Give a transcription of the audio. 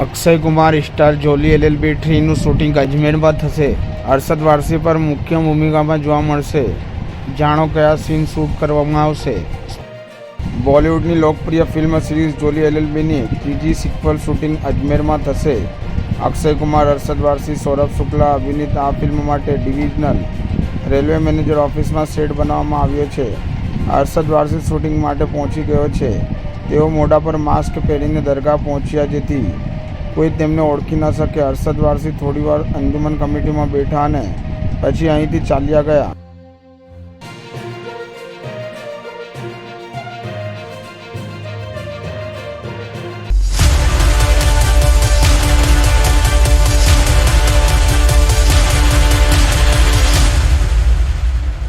Akshay Kumar, star જોલી LLB થ્રીનું shooting અજમેરમાં થશે. અરશદ વારસી પર મુખ્ય ભૂમિકામાં જોવા મળશે. જાણો કયા સીન શૂટ કરવામાં આવશે. બોલિવૂડની લોકપ્રિય ફિલ્મ સિરીઝ જોલી એલએલબીની ત્રીજી સિક્વલ શૂટિંગ અજમેરમાં થશે. અક્ષય કુમાર અરશદ વારસી, સૌરભ શુક્લા, અભિનીત આ ફિલ્મ માટે ડિવિઝનલ રેલવે મેનેજર ઓફિસમાં સેટ બનાવવામાં આવ્યો છે. અરશદ વારસી શૂટિંગ માટે પહોંચી ગયો છે. તેઓ મોઢા પર માસ્ક પહેરીને દરગાહ પહોંચ્યા જેથી કોઈ તેમને ઓળખી ન શકે. અરશદ વારસી થોડીવાર અંજુમન કમિટીમાં બેઠા અને પછી અહીંથી ચાલ્યા ગયા.